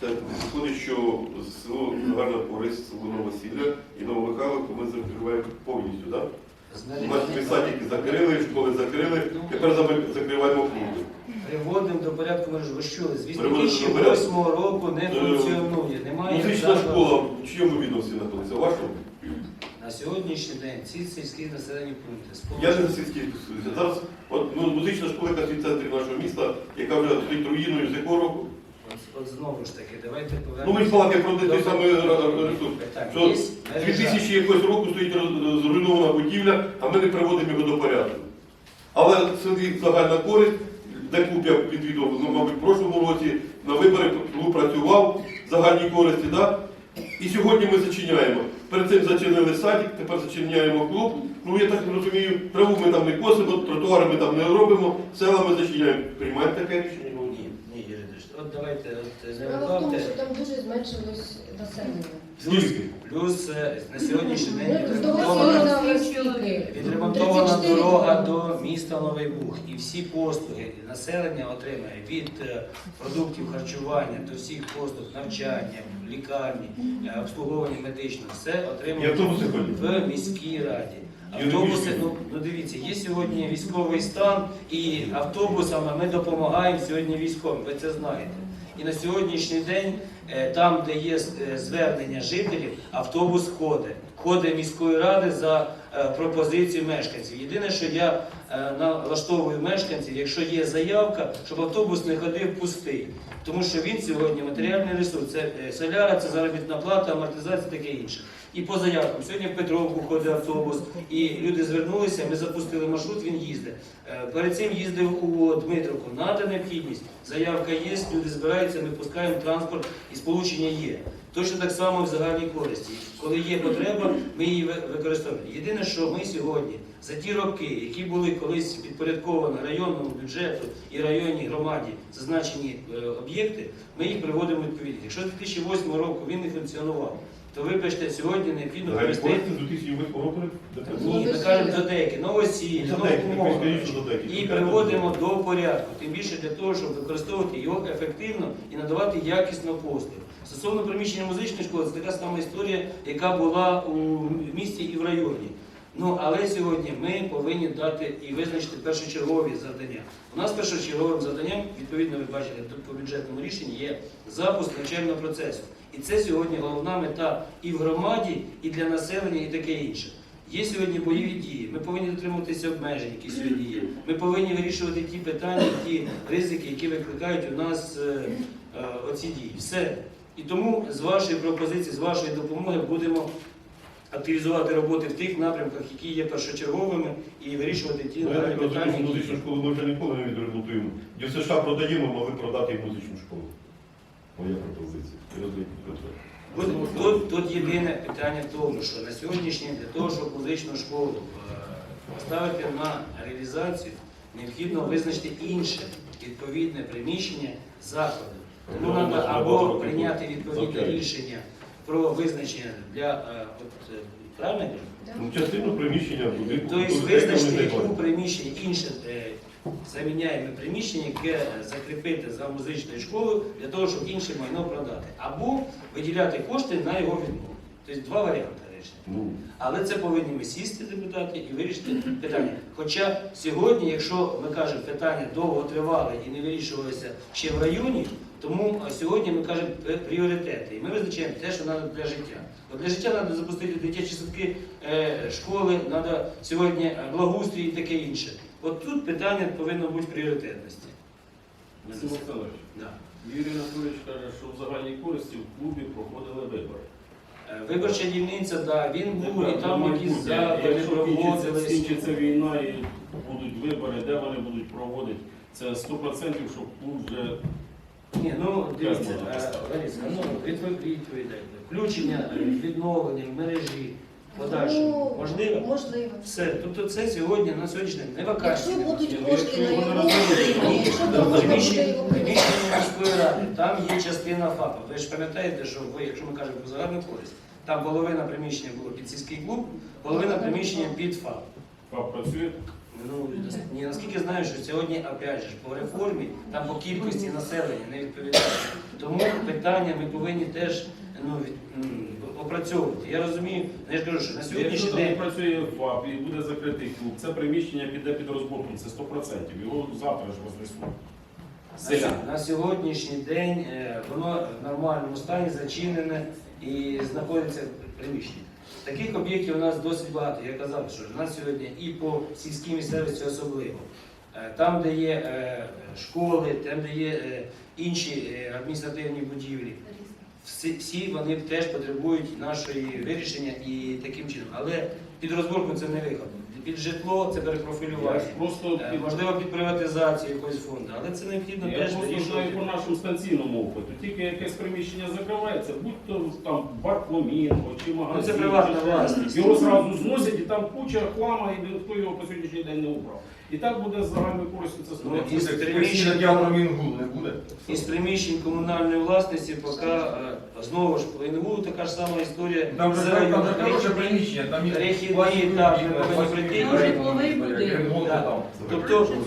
Це виходить, що село Гарна Користь, село Новосілля і Новомихайловку ми закриваємо повністю, так? У нас ми садики закрили, школи закрили, тепер закриваємо клуби. Приводимо до порядку мережі. Ви що, з Приводимо до 2008 року не Е, функціонує. Немає Музична школа в чиєму відомстві знаходиться? Вашому? На сьогоднішній день ці сільські населені пункти Я сполучені. не сільський стосуюся. Зараз от, ну, музична школа, яка в центрі нашого міста, яка вже стоїть руїною з якого року. От, знову ж таки, давайте Ну ми ж повернемося. про той самий ресурс. Що мережа. 2000 якогось року стоїть зруйнована будівля, а ми не приводимо його до порядку. Але це загальна користь, де клуб я відвідував, ну, мабуть, в прошлому році на вибори клуб працював загальній користі, да? і сьогодні ми зачиняємо. Перед цим зачинили садик, тепер зачиняємо клуб. Ну я так розумію, траву ми там не косимо, тротуари ми там не робимо, села ми зачиняємо. Приймаємо таке рішення? Ні, ні, Юрій от давайте, от не Справа в тому, що там дуже зменшилось населення. Плюс, Скільки? плюс е, на сьогоднішній день відремонтована? Відремонтована 34 дорога до міста Новий Буг і всі послуги населення отримає від е, продуктів харчування до всіх послуг навчання, лікарні, е, обслуговування медичного, все І отримує автобуси ходять. в міській раді. Автобуси, ну, ну дивіться, є сьогодні військовий стан, і автобусами ми допомагаємо сьогодні військовим, ви це знаєте. І на сьогоднішній день, е, там, де є е, звернення жителів, автобус ходить. Ходить міської ради за е, пропозицію мешканців. Єдине, що я налаштовую мешканців, якщо є заявка, щоб автобус не ходив пустий. Тому що він сьогодні матеріальний ресурс. Це соляра, це заробітна плата, амортизація, таке інше. І по заявкам. Сьогодні в Петровку ходить автобус, і люди звернулися, ми запустили маршрут, він їздить. Е, Перед цим їздив у Дмитровку. Надо необхідність. Заявка є, люди збираються, ми пускаємо транспорт і сполучення є. Точно так само в загальній користі. Коли є потреба, ми її використовуємо. Єдине, що ми сьогодні за ті роки, які були колись підпорядковані районному бюджету і районній громаді зазначені е, об'єкти, ми їх приводимо відповідність. Якщо з 2008 року він не функціонував, то вибачте, сьогодні необхідно Загальні ввести. користі з 2008 року. Ні, ми кажемо до деякі, новосіль. І приводимо до порядку, тим більше для того, щоб використовувати його ефективно і надавати якісну послугу. Стосовно приміщення музичної школи, це така сама історія, яка була у місті і в районі. Ну, але сьогодні ми повинні дати і визначити першочергові завдання. У нас першочерговим завданням, відповідно, ви бачите, тут по бюджетному рішенні є запуск навчального процесу. І це сьогодні головна мета і в громаді, і для населення, і таке інше. Є сьогодні бойові дії. Ми повинні дотримуватися обмежень, які сьогодні є. Ми повинні вирішувати ті питання, ті ризики, які викликають у нас е, е, оці дії. Все. І тому з вашої пропозиції, з вашої допомоги будемо активізувати роботи в тих напрямках, які є першочерговими, і вирішувати ті так питання. які музичну школу ми вже ніколи не відремонтуємо. І в США продаємо, могли продати і музичну школу. Моя пропозиція. Підход. Тут, тут, єдине питання в тому, що на сьогоднішній день для того, щоб музичну школу е, поставити на реалізацію, необхідно визначити інше відповідне приміщення закладу. Тому Ну, треба або прийняти відповідне рішення про визначення для е, от, е, правильно? я кажу? Ну, частину приміщення будинку. Тобто тут визначити, яку приміщення інше е, заміняємо приміщення, яке закріпити за музичною школою для того, щоб інше майно продати. Або виділяти кошти на його відмову. Тобто два варіанти рішення. Ну, Але це повинні ми сісти, депутати, і вирішити питання. Хоча сьогодні, якщо ми кажемо, питання довго тривали і не вирішувалися ще в районі, тому е, сьогодні ми кажемо пріоритети. І ми визначаємо те, що треба для життя. От для життя треба запустити дитячі садки, е, школи, треба сьогодні е, благоустрій і таке інше. От тут питання повинно бути пріоритетності. Максим Олександрович, Да. Юрій Анатолійович каже, що в загальній користі в клубі проходили вибори. Е, Виборча дільниця, да, він був, і там якісь заходи проводились. скінчиться війна і будуть вибори, де вони будуть проводити, це 100% що клуб вже Ні, ну дивіться, е. Лариса, ну відповідь відповідайте. Включення, е, відновлення в мережі подальшому можливо? Ну, Можливо. Все. Тобто це сьогодні на сьогоднішній день не Якщо будуть ну, кошти на його то- якщо то можна буде Приміщення його приміщення міської ради, там є частина ФАПа. Ви ж пам'ятаєте, що ви, якщо ми кажемо про загальну користь, там половина приміщення було під сільський клуб, половина приміщення під ФАП. ФАП працює. Ну, я наскільки знаю, що сьогодні, опять же, по реформі, там по кількості населення не відповідає. Тому питання ми повинні теж ну, від- опрацьовувати. Я розумію, я ж кажу, що на сьогоднішній день там працює ФАП і буде закритий клуб, це приміщення піде під розборку, це 100%. Його завтра ж рознесуть. На, на сьогоднішній день е, воно в нормальному стані зачинене і знаходиться в приміщенні. Таких об'єктів у нас досить багато. Я казав, що в нас сьогодні і по сільській місцевості особливо. Е, Там, де є е, школи, там, де є е, інші адміністративні будівлі, всі, вони теж потребують нашої вирішення і таким чином. Але під розборку це не виход. Під житло це перепрофілювати. просто Е, під- Можливо, під приватизацію якогось фонду, але це необхідно Я теж просто знаю вирішувати. по нашому станційному опиту. Тільки якесь приміщення закривається, будь то там бар Фламінго чи магазин. Ну, це приватна чи- власність. Його зразу зносять і там куча хлама, і ніхто його по сьогоднішній день не убрав. І так буде з загальною користю це Ну, із приміщень, Мінгул не буде? із приміщень комунальної власності поки е, знову ж по НГУ така ж сама історія. Там же з там, там же хороше приміщення, там є Перехідні етапи вікна, повинні прийти. вікна, Житловий будинок. ремонт Да. там. Тобто, Щоб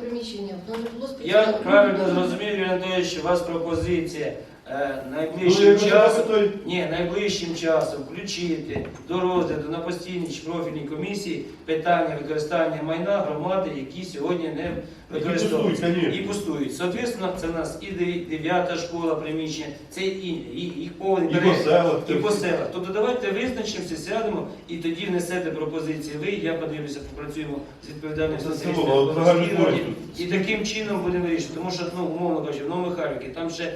приміщення, воно не було Я спеціально. правильно зрозумів, Юрій Анатолійович, у вас пропозиція е, Ну, найближчим часом. той- Ні, найближчим часом включити до розгляду на постійній профільній комісії питання використання майна громади, які сьогодні не використовуються і пустують. Соответственно, це у нас і дев'ята школа приміщення, це і, і повний І по селах. І по селах. Тобто давайте визначимося, сядемо і тоді внесете пропозиції ви, я подивлюся, попрацюємо з відповідальним користь. І таким чином будемо вирішувати. Тому що, ну, умовно кажучи, в Новомихайлівці там ще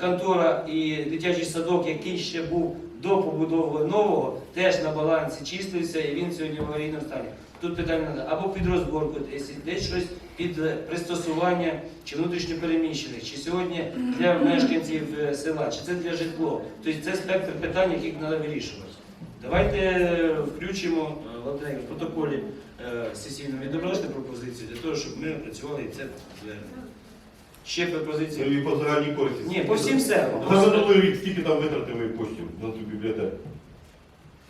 контора і дитячий садок, який ще був до побудови нового, теж на балансі числився, і він сьогодні в аварійному стані. Тут питання треба або під розборку, десь, десь щось під е, пристосування чи внутрішньопереміщених, чи сьогодні для мешканців е, села, чи це для житло. Тобто це спектр питань, яких треба вирішувати. Давайте е, включимо е, в протоколі е, сесійному відображити пропозицію для того, щоб ми працювали і це. Ще пропозиції. Ну, І по загальній користі. Ні, по всім селам. За минулий рік скільки там витратили коштів на цю бібліотеку?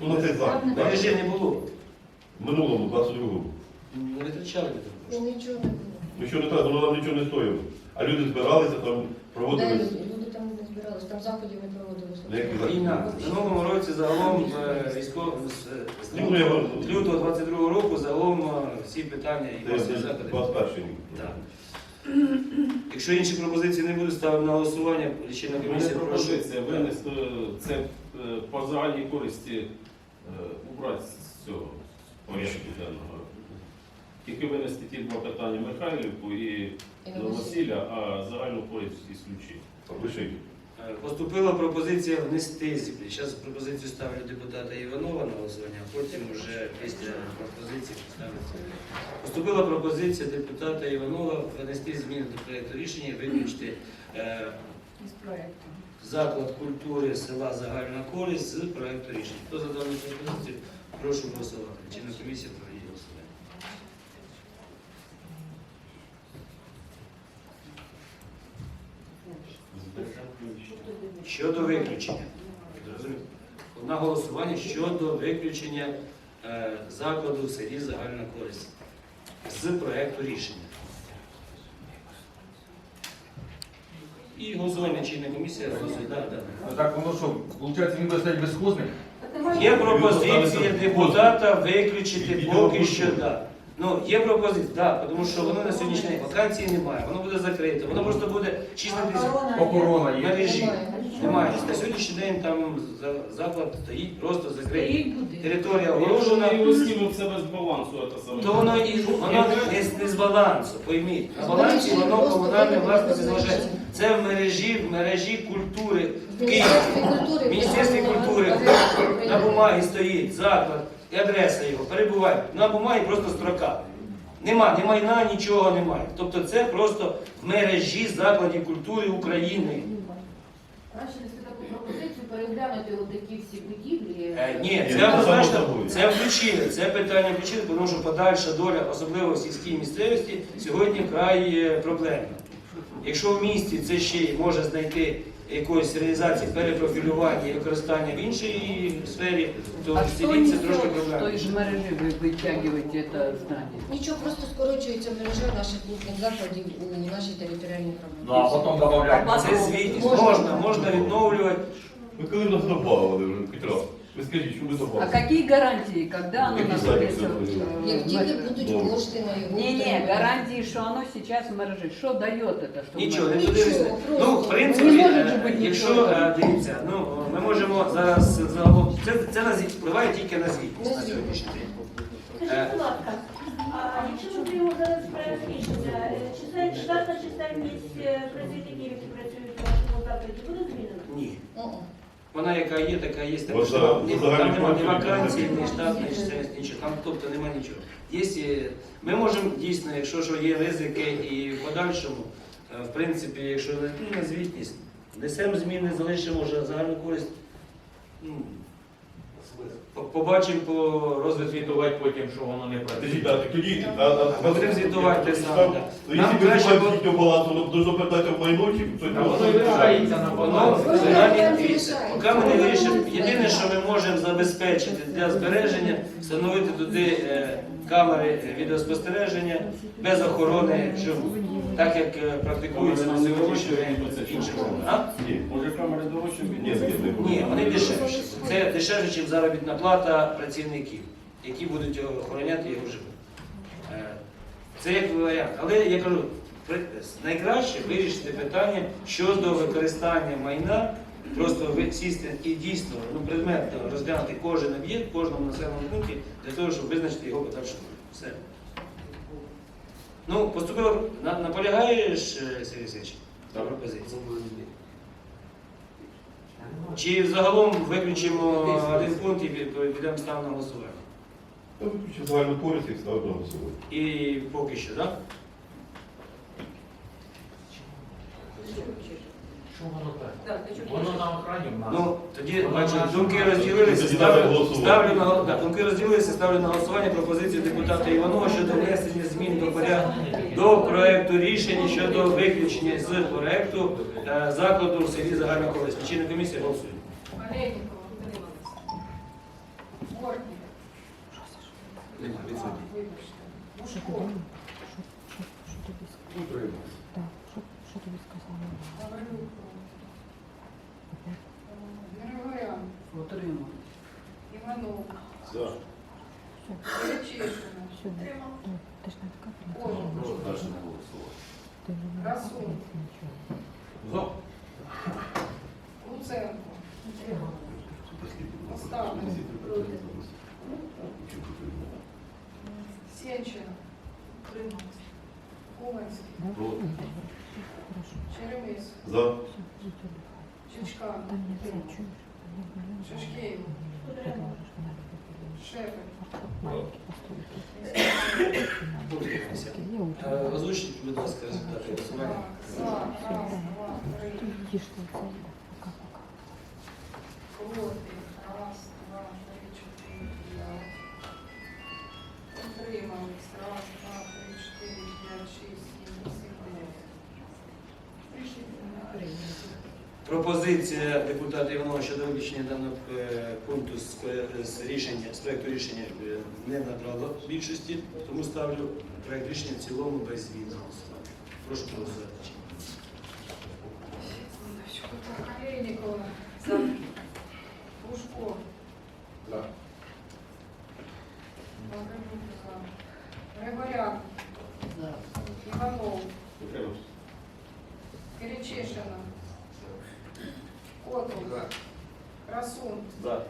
Ну, на цей захід. так. Мережі не було. В минулому, 22-му. Не витрачали ми там Ну. Нічого не було. Ну що не так, воно нам нічого не стоїло. А люди збиралися, там проводили. люди? Люди там не збиралися, там заходів не проводилось. На? Війна. В минулому році загалом е, військово з, з Ну, я лютого, вам- з лютого 22 року загалом е, всі питання і Це всі заходи. 21 рік. Так. Якщо інші пропозиції не будуть, ставимо на голосування. Лічильна комісія прошу. пропозиція винести це е, по загальній користі е, убрати з цього порядку денного. Тільки винести ті два питання Михайлівку і І на Василя, а загальну користь ісключити. Пишіть. Е, Поступила пропозиція внести зі- Зараз пропозицію ставлю депутата Іванова на голосування, а потім вже після пропозиції поставити. Поступила пропозиція депутата Іванова внести зміни до проєкту рішення і виключити е, заклад культури села Загальна користь з проєкту рішення. Хто за дану пропозицію, прошу голосувати. Чинна комісія проведіть голосування. Щодо виключення. На голосування щодо виключення е, закладу в селі Загальна користь з проєкту рішення. І голосування чинна комісія голосує. Да, да. Ну Так воно що, виходить, він буде стати безхозним? Є пропозиція депутата виключити поки що, да. Ну, є пропозиція, да, тому що воно на сьогоднішній вакансії немає, воно буде закрите, воно просто буде числитися Охорона є. мережі. Немає. Немає. На сьогоднішній день там за- заклад стоїть просто закритий. Стоїть будинок. Територія огорожена, ми його знімемо, це без балансу, це саме. то воно і воно не, з- не з балансу, пойміть. На балансі воно комунальне власності залишається. Це в мережі, в мережі культури в Києві. Міністерстві культури. В Міністерстві культури на бумагі стоїть заклад і адреса його, перебуває. На бумагі просто строка. Нема, ні майна, нічого немає. Тобто це просто в мережі закладів культури України. Краще нести таку пропозицію переглянути отакі всі будівлі. Е, Ні, це це однозначно, само собою. це включили, це питання включили, тому що подальша доля, особливо в сільській місцевості, сьогодні вкрай е, проблемна. Якщо в місті це ще й може знайти якоїсь реалізації перепрофілювання і використання в іншій сфері, то А в что селі це несет, трошки что проблема. из мережи вы вытягиваете это здание? Нічого, просто скорочується мережа наших клубних закладів у нашій територіальній Ну а громаді. потім додаємо. Це звітність. Можна. Можна, можна відновлювати. Ви коли нас добавили вже, Петро? Ви скажіть, що ви А какие гарантии, когда оно Какие находится? задержки? в, Як э, тільки будуть кошти на його. Не-не, гарантии, что оно сейчас в. Что дает это? Что в Нічого, не? Нічого, просто. Ну, в принципі, Не може е, ж бути якщо нічого. е, дивіться, ну ми можемо зараз загалом. Це, це на звіт впливає тільки на звітність на сьогоднішній день. Е, Скажіть, будь ласка, а якщо ми приймемо зараз проект рішення, е, чисельність, штатна чисельність е, працівників, які працюють в вашому закладі, буде змінена? Ні. О-о. Вона яка є, така є. Так, От ні- там немає ні вакансій, ні штатної чисельності, нічого. Там тобто нема нічого. Є, е, ми можемо дійсно, якщо що є ризики і в подальшому, е, в принципі, якщо не звітність, несемо зміни, залишимо вже загальну користь. Ну, побачимо по розвитку. Звітувати потім, що воно не працює. будемо звітувати те саме, Нам якщо краще було- їхнього балансу, то должно питати в майно, чи хтось воно і лишається на Воно взагалі дивіться, поки ми не вирішимо, єдине, що ми можемо забезпечити для збереження, встановити туди е, камери відеоспостереження без охорони живу, так як е, практикується на в інших районах. Камери дорожче ні, ні, Ні, вони дешевші. Це дешевше, ніж заробітна плата працівників, які будуть охороняти його живу. Е, Це як варіант. Але я кажу, найкраще вирішити питання щодо використання майна, просто сісти і дійсно ну, предметно розглянути кожен об'єкт, кожному населеному пункті для того, щоб визначити його подальшу. Все. Ну, поступило, наполягаєш, Сергій Васильович, на пропозиції? Чи загалом виключимо один пункт і підемо став на голосування? Та загальну користь і став на голосування. І поки що, так? Що воно так? Так, ти чого? Воно на охрані в нас. Ну, тоді, бачите, думки розділилися, ставлю, ставлю на гол- да, думки розділилися, ставлю на голосування пропозицію депутата Іванова щодо внесення змін до порядку до проекту рішення щодо виключення з проекту е, закладу в селі загальна користь. Лічильна комісія голосує. Вибачте. Бушко, Гаврилюк, Григорян, Утримав. Іванов, За. Перечишина, Кожин, Расун, За. Луценко, Остапов, Сенчина, Куманський, Черемис, За. Чичкан, Шишкеєв, Шепель, Е, Озвучіть, будь ласка, результати голосування. Пропозиція депутата Іванова щодо виключення даного е, пункту з, е, з рішення з проєкту рішення е, не набрала більшості, тому ставлю проєкт рішення в цілому без змін на голосування. Прошу проголосувати. Олейникова. Пушко. За. Гаврилюк за. Григорян. За. Іванов. Утримався. Перечишина. Котов. Красун. За.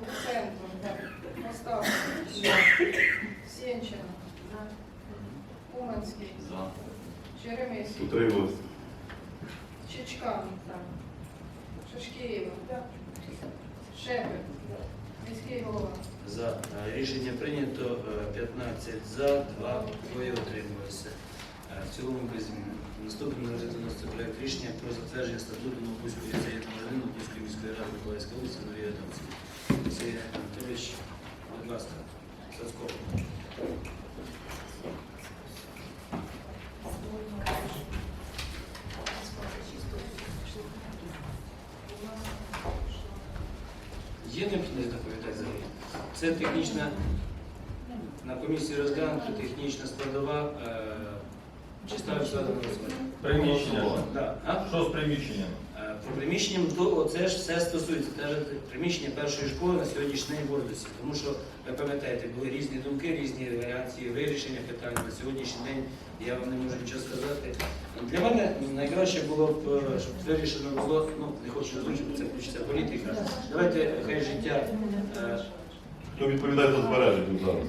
Луценко. Остапов. Сенчина. Уманський. Черемис. Утрималось. Чичкан. Шишкієва. Шепель. Міський голова. За Е, рішення прийнято е, 15 за, 2 двоє отрималося. Е, В цілому без змін. Наступним розгляд це проект рішення про затвердження статуту ліцею номер 1 Новопольської міської ради Миколаївської області Марія Адамської. Є необхідність доповідати за Це технічна, на комісії розглянута технічна складова. Е, чи ставить складова розгляду? Приміщення. Що з приміщенням? Приміщенням, то це ж все стосується навіть приміщення першої школи на сьогоднішній в Тому що, ви пам'ятаєте, були різні думки, різні варіації вирішення питань. На сьогоднішній день я вам не можу нічого сказати. Для мене найкраще було б, е, щоб вирішено було, ну не хочу озвучити, це включиться політика. Давайте хай життя е, Хто відповідає за збереження зараз?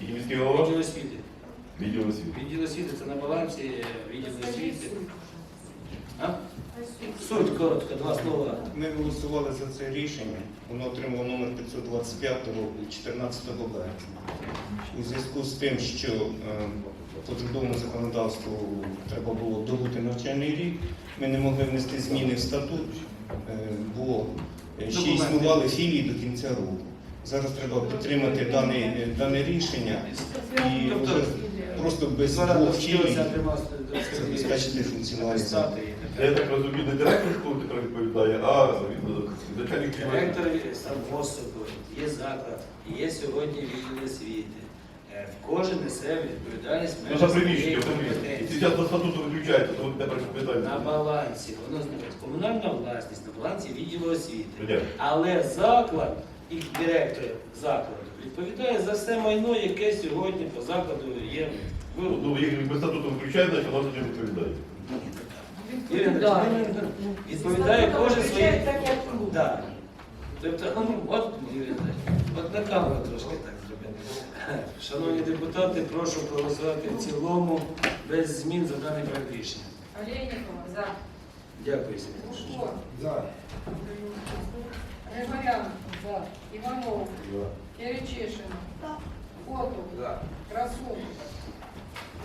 Тільки міський голова? відділ освіти. Відділ освіти. Відділ освіти це на балансі е, відділ освіти. А? Суть коротко, два слова. Ми голосували за це рішення. Воно отримало номер 525 14 березня. У зв'язку з тим, що е, по трудовому законодавству треба було добути навчальний рік, ми не могли внести зміни в статут, е, бо ще існували філії до кінця року. Зараз треба підтримати дане, е, дане рішення і Тобто, просто без двох тримати забезпечити функціональність. Я так розумію, не директор школи тепер відповідає, а начальник Директор сам Осоков, є заклад, є сьогодні відділ освіти. Е, Кожен несе відповідальність Ну, за приміщення, своєї. І компетенції. зараз до статуту виключається, то тепер На балансі, воно знаходиться комунальна власність, на балансі відділу освіти. Але заклад і директор закладу відповідає за все майно, яке сьогодні по закладу є. Ну, ну, як без статуту значить вона тоді відповідає. Ірина, Да. Відповідає кожен як клуб. Тобто, ну, от, Юрій от на камеру трошки так зробити. Шановні депутати, прошу проголосувати в цілому без змін за даний проект рішення. Олейникова, за. Дякую, Сергій. Бушко, За. Григорян, за. Иванов, Перечишин, Котов, Красун,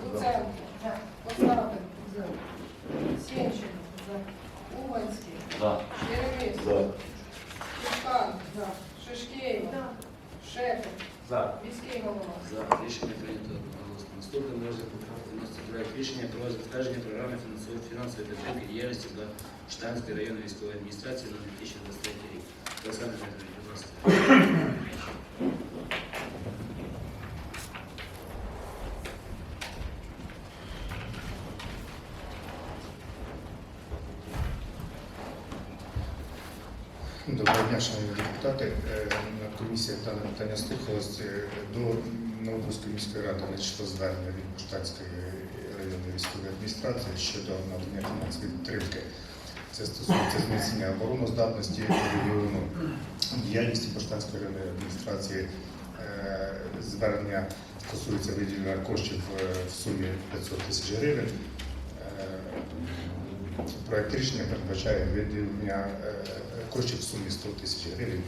Луценко, Остапин, Сенчин, Уманский, Шеремис, За. Чушкан, Шишкеева, Шепет, За. Міський голова. За рішення прийнято одноголосно. Наступне ми розглядаємо проект рішення про затвердження програми фінансової фінансової підтримки діяльності для Штанської районної військової адміністрації на 2023 рік. Олександр Дмитрович, будь ласка. Доброго дня, шановні депутати. Е, На комісії дане питання слухалось. Е, До Новопольської міської ради надійшло звернення від Буштанської районної військової адміністрації щодо надання фінансової підтримки. Це стосується зміцнення обороноздатності регіону, діяльності Буштанської районної адміністрації. Е, Звернення стосується виділення коштів е, в сумі 500 тисяч гривень. Е, Проект рішення передбачає виділення коштів в сумі 100 тисяч гривень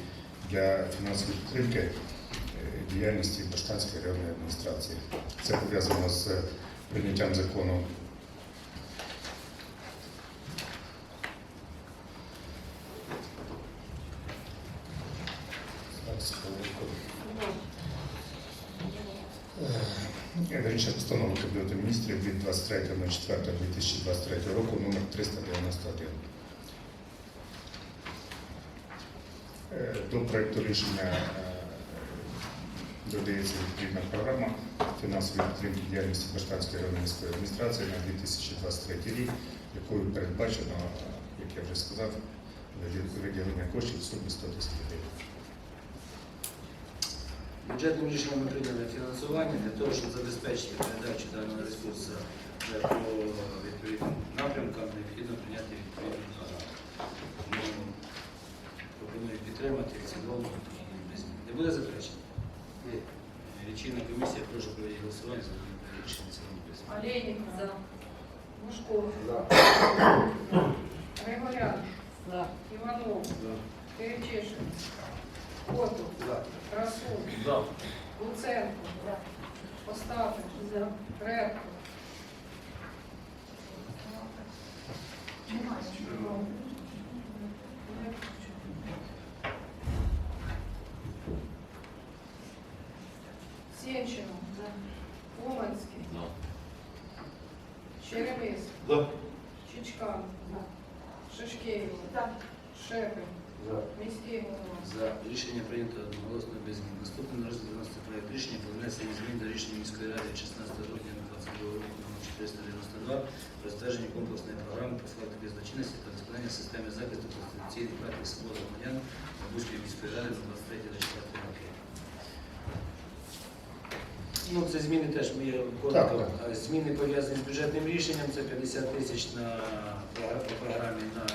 для фінансової підтримки діяльності Баштанської районної адміністрації. Це пов'язано з прийняттям закону. Зараз, хвилинку. Е, Рішення постанови Кабінету міністрів від 23.04.2023 року номер 391. Е, До проекту рішення е, додається відповідна програма фінансової підтримки діяльності Баштанської районної адміністрації на 2023 рік, якою передбачено, як я вже сказав, виділення коштів в сумі 100 тисяч гривень. Бюджетним рішенням прийняли фінансування для того, щоб забезпечити передачу даного ресурсу по відповідним напрямкам, необхідно прийняти відповідну програму. Тому пропоную підтримати в цілому і без змін. Не буде заперечень? Ні. Комісія, прошу провести голосування за рішення цілому. Без змін. За. Бушко, Григорян, За. Иванов, Перечишин, Котов, Красун, Луценко, Остапин, Крепко, Сенчину, Уманский, Черемис, За. Чичкан, Шишкеева, Шепель, Міський голова. За рішення прийнято одноголосно без змін. Наступний на розгляд виноситься проект рішення про внесення змін до рішення міської ради від 16 грудня 2022 року номер 492 про затвердження комплексної програми профілактики злочинності та виконання системи захисту конституційних прав і свобод громадян Бузької міської ради на 23-24 роки. Ну, це зміни теж ми коротко. Зміни пов'язані з бюджетним рішенням. Це 50 тисяч на по програмі на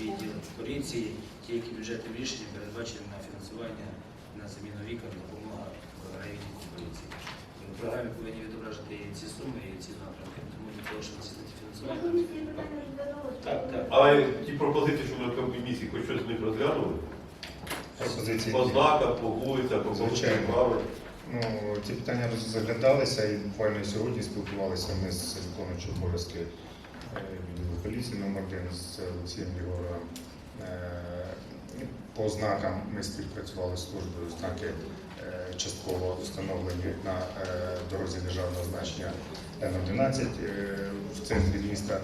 відділ поліції. Ті, які бюджетним рішенням передбачені на фінансування на заміну вікон, допомога райвідділу поліції. В програмі повинні відображити і ці суми, і ці напрямки. Тому для того, щоб здійснити фінансування. Так, так. А ті пропозиції, що на комісії, хоч щось з них розглянули? Пропозиції. По знаках, по вулицях, по Звичайно. правил. Ну, ці питання розглядалися і буквально сьогодні спілкувалися ми з виконуючим обов'язки е, відділу поліції номер 1 з Олексієм Єгоровим. Е, По знакам ми співпрацювали з службою знаки частково встановлені на е, дорозі державного значення Н-11 е, в центрі міста.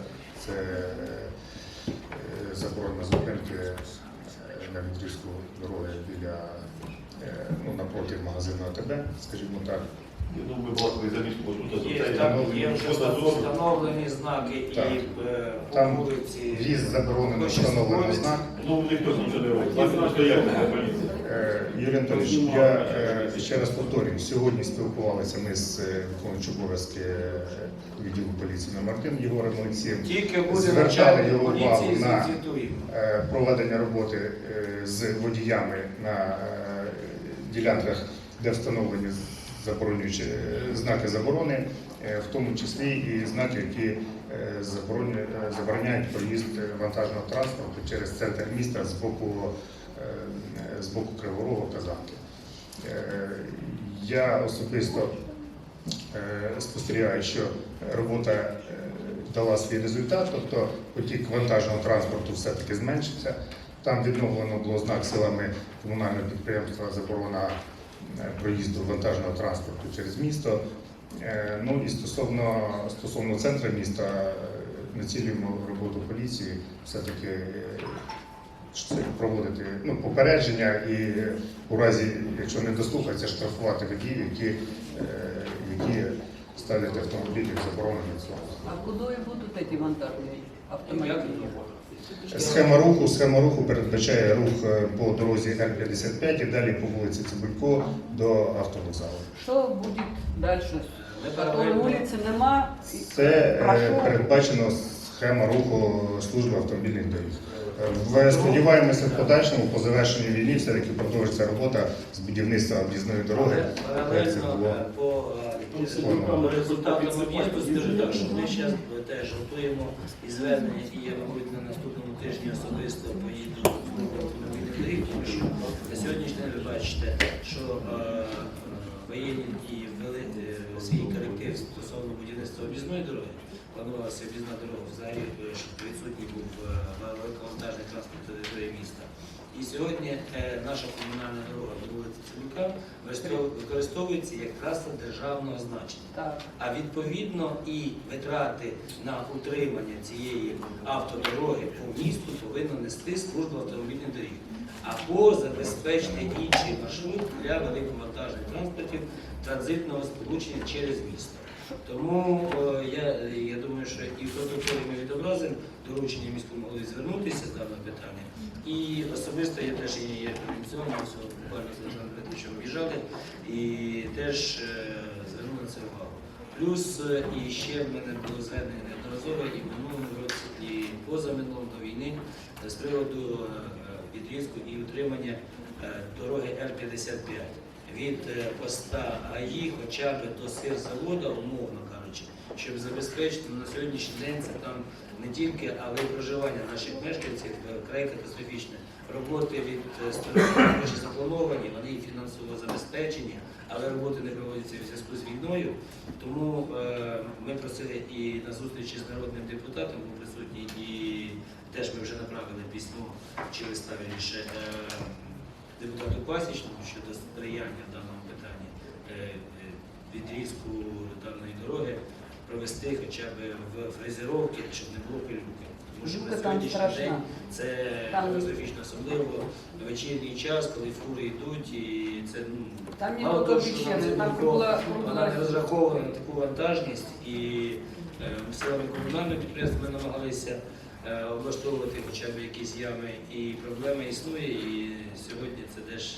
Це е, заборона зупинки на відрізку дороги біля ну, напроти магазину АТБ, скажімо так. Ну, ми бачили за міську тут Є, там є вже встановлені знаки і Так. по Там вулиці. В'їзд заборонено Площі встановлено знак. Ну, ніхто нічого не робить. На. Е, Юрій Анатолійович, я е, ще раз повторюю, сьогодні спілкувалися ми з е, виконуючим обов'язки відділу поліції номер 1 Єгорем Олексієм. Звертали його увагу на- проведення роботи з водіями на ділянках, де встановлені заборонюючі знаки заборони, в тому числі і знаки, які забороняють проїзд вантажного транспорту через центр міста з боку, з боку та Замки. Е, Я особисто е, спостерігаю, що робота е, дала свій результат, тобто потік вантажного транспорту все-таки зменшився. Там відновлено було знак силами комунального підприємства заборона е, проїзду вантажного транспорту через місто. Е, Ну і стосовно, стосовно центру міста, е, націлюємо роботу поліції все-таки е, проводити ну, попередження і е, у разі, якщо не дослухаються, штрафувати водіїв, які, е, які ставлять автомобілі в заборонене цього. А куда и будут эти монтажные автомобили? Схема руху, схема руху передбачає рух е, по дорозі Р-55 і далі по вулиці Цибулько до автовокзалу. Что будет дальше? Ми Которой паралельно улицы нема. и Це е, прошу. передбачено схема руху служби автомобільних доріг. Е, в- Сподіваємося, в подальшому по завершенню війни все-таки продовжиться робота з будівництва об'їзної дороги. як це Паралельно було. е, по е, результатам об'їзду скажу так, що ми зараз теж готуємо і звернення, і я, мабуть, на наступному тижні особисто поїду в доріг, тому що на сьогоднішній день ви бачите, що е, е, воєнні дії ввели е, свій коректив стосовно будівництва об'їзної дороги. Планувалася об'їзна дорога взагалі, е, щоб відсутній був е, великовантажний транспорт на території міста. І сьогодні е, наша комунальна дорога до вулиці Цивюка використовується як траса державного значення. Так. А відповідно і витрати на утримання цієї автодороги по місту повинна нести служба автомобільних доріг або забезпечити інший маршрут для великовантажних транспортів транзитного сполучення через місто. Тому е, я, я думаю, що і в протоколі ми відобразимо доручення міському голові звернутися з даного питання. І особисто я теж є ось буквально з Олександром Петровичем в'їжджали і теж е, звернув це увагу. Плюс е, і ще в мене було звернення неодноразово і в минулому році, і позаминулому до війни з приводу відрізку і утримання дороги Р-55 від е, поста ГАІ хоча б до сирзавода, умовно кажучи, щоб забезпечити ну, на сьогоднішній день це там не тільки, але й проживання наших мешканців е, край катастрофічне. Роботи від е, сторони заплановані, вони фінансово забезпечені, але роботи не проводяться в зв'язку з війною. Тому е, ми просили і на зустрічі з народним депутатом був присутній, і теж ми вже направили письмо чи листа вірніше, е, депутату Пасічному щодо сприяння в даному питанні е, е, відрізку даної дороги провести хоча б в фрезеровки, щоб не було пилюки. тому що на сьогоднішній день це катастрофічно, особливо в вечірній час, коли фури йдуть, і це ну, Там Мало того, що там це кругла, вона не розрахована на таку вантажність, і е, силами комунального підприємства ми намагалися облаштовувати хоча б якісь ями, і проблема існує. І сьогодні це теж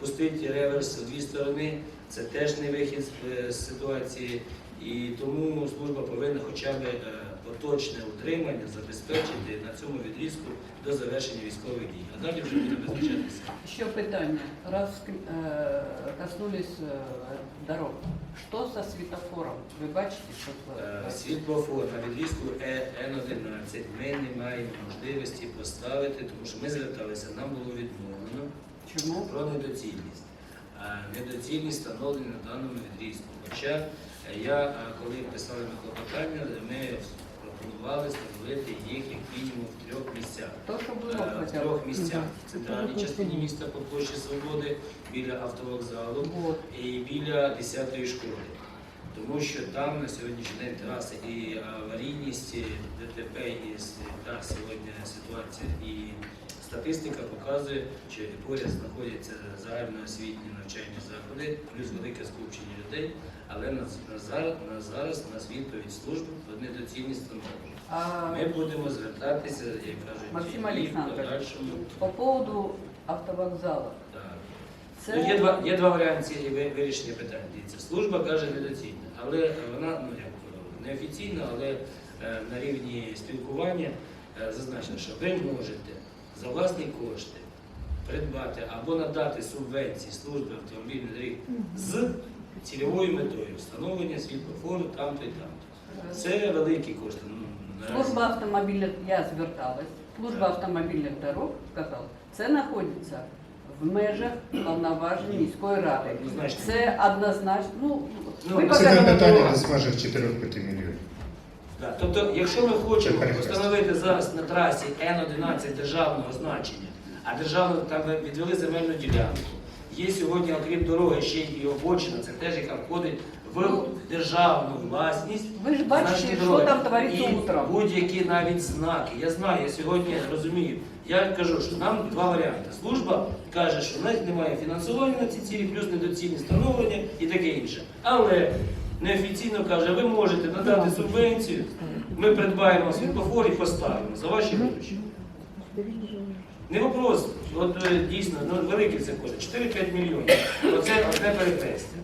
пустить реверс в дві сторони, це теж не вихід з, е, ситуації. І тому служба повинна хоча б е, поточне утримання забезпечити на цьому відрізку до завершення військових дій. А далі вже буде визначатися. Ще питання. Раз е, коснулись е, дорог. Що со світофором? Ви бачите, що Е, це? Світлофор на відрізку Е- Н11 ми не маємо можливості поставити, тому що ми зверталися, нам було відмовлено Чому? про недоцільність. Е, Недоцільність встановлена на даному відрізку. Хоча е, я, е, коли писали на клопотання, ми пропонували встановити їх як мінімум в трьох місцях. То, що було Е, В хоча б. трьох місцях в центральній частині міста по площі Свободи, біля автовокзалу Вот. і біля 10-ї школи. Тому що там на сьогоднішній день траси і аварійність, і ДТП, і с- та сьогодні ситуація. І статистика показує, що поряд знаходяться загальноосвітні навчальні заклади, плюс велике скупчення людей, але на, на, зараз, на зараз нас відповідь служби про недоцільність встановлення. А Ми будемо звертатися, як кажуть, Максим і в Александрович, подальшому. по поводу автовокзала. Так. Ну, є, два, є два варіанти ви- вирішення питань. Дивіться, служба каже недоцільно, але вона ну, як, неофіційно, але е, на рівні спілкування е, зазначено, що ви можете за власні кошти придбати або надати субвенції служби автомобільних доріг з цільовою метою встановлення світлофору там-то і там-то. Це великі кошти. Ну. Служба автомобільних, я зверталась, служба автомобільних дорог сказала, це знаходиться в межах повноважень міської ради. Однозначно. Це однозначно. Ну, Ну, ви це показали питання в межах 4-5 мільйонів. Да. Тобто, якщо ми хочемо Це перехрест. встановити зараз на трасі Н-11 державного значення, а державну там відвели земельну ділянку, є сьогодні, окрім дороги, ще й обочина, це теж яка входить в Ну, державну власність. Ви ж бачите, що там твориться утром. Будь-які навіть знаки. Я знаю, я сьогодні розумію. Я кажу, що нам два варіанти. Служба каже, що в них немає фінансування на ці цілі, плюс недоцільні встановлення і таке інше. Але неофіційно каже, ви можете надати субвенцію, ми придбаємо світлофор і поставимо за ваші гроші. Не вопрос, от е, дійсно, ну, великий це кошти, 4-5 мільйонів. Оце одне перехрестя.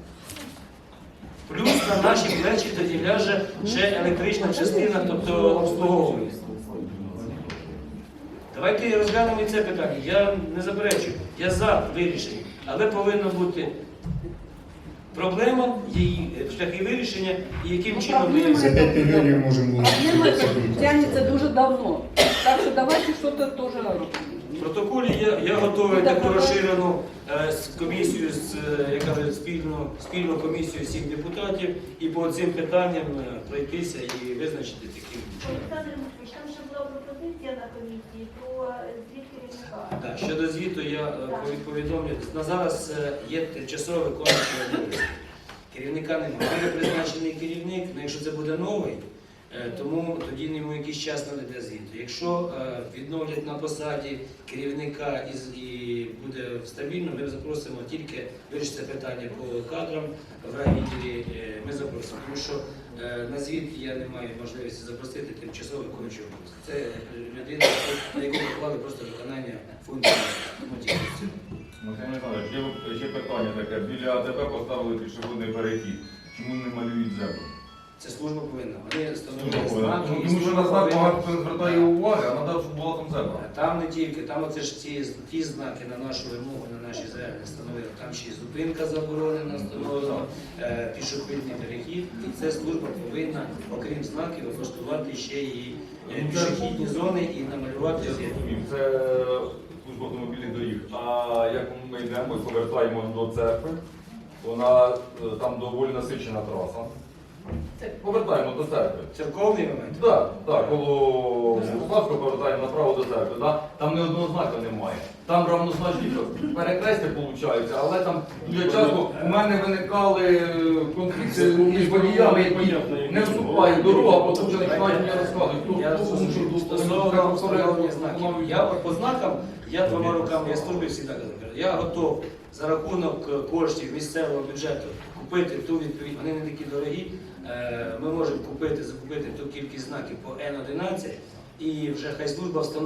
Плюс на наші плечі тоді ляже ще електрична частина, тобто обслуговування. Давайте розглянемо і це питання. Я не заперечую, я за вирішення, але повинна бути проблема, її шляхи вирішення і яким чином ми її За 5 мільйонів можемо. Проблема тягнеться дуже давно. Так що давайте щось теж В протоколі я, я готовий таку розширену е, з комісію, з, е, як кажуть, спільну, спільну комісію всіх депутатів і по цим питанням е, пройтися і визначити чином. Олександр Михайлович, там ще була пропозиція на комісії про звіт керівника. Так, щодо звіту я е, повід- повідомлю. На зараз е, є тимчасово виконуючий обов'язки. Керівника немає. Буде призначений керівник, ну якщо це буде новий, тому тоді йому якийсь час нададе звіту. Якщо е, відновлять на посаді керівника і, буде стабільно, ми запросимо тільки вирішити питання по кадрам в райвідділі. е, Ми запросимо, тому що е, на звіт я не маю можливості запросити тимчасово виконуючого. Це е, людина, на яку поклали просто виконання функції. Михайло Михайлович, є питання таке. Біля АТБ поставили пішохідний перехід. Чому не малюють зебру? Це служба повинна. Вони Ну, встановили знаки. і Тому що служба на знак повинна- багато хто не звертає уваги, а треба, щоб була там зебра. Там не тільки, там оце ж ці, ті знаки на нашу вимогу, на наші землі встановили. Там ще й зупинка заборонена, встановлено е, пішохідний перехід. І це служба повинна, окрім знаків, облаштувати ще і е, пішохідні зони і намалювати Я зрозумів, це служба автомобільних доріг. А як ми йдемо і повертаємо до церкви, вона е, там доволі насичена траса. Повертаємо до церкви. Церковний момент. Так, так, коло Славського повертаємо направо до церкви. Да? Там ні одного знака немає. Там равнозначні перекрестя виходить, але там дуже часто у мене виникали е, конфлікти між водіями, які не вступають дорогу, а потім вже починають мені розказувати. Я по знакам, я двома руками, я службі всі так. Я готов за рахунок коштів місцевого бюджету купити ту відповідь, вони не такі дорогі. Е, Ми можемо купити, закупити ту кількість знаків по Н11 і вже хай служба встановлює.